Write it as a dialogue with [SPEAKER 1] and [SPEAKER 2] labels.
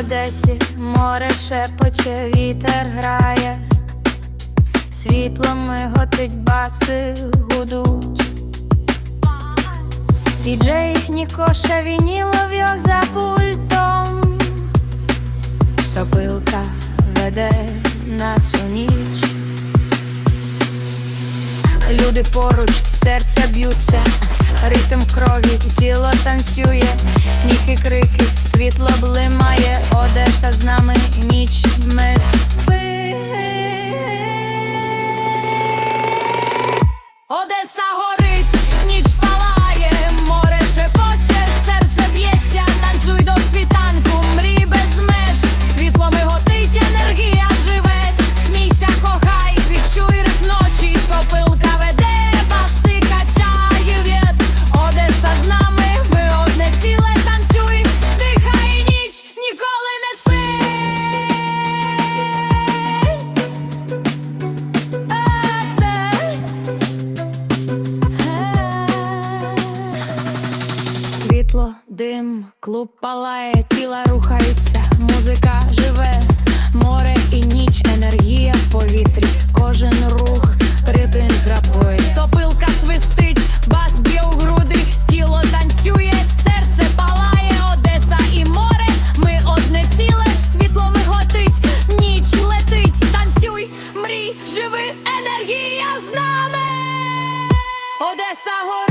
[SPEAKER 1] Одесі море шепоче, вітер грає, світло миготить, баси гудуть. Діджей Нікоша вінілов його за пультом. Сопилка веде нас у ніч. Люди поруч, серця б'ються, ритм крові, тіло танцює, сміх і крики, світло блимає, Одеса з нами, ніч ми спи. Одеса світло, дим, клуб палає, тіла рухаються, музика живе, море і ніч, енергія в повітрі, кожен рух, ритм зрабує, Сопилка свистить, бас б'є у груди, тіло танцює, серце палає, Одеса і море. Ми одне ціле, світло миготить, ніч летить, танцюй, мрій, живи, енергія з нами, Одеса гора.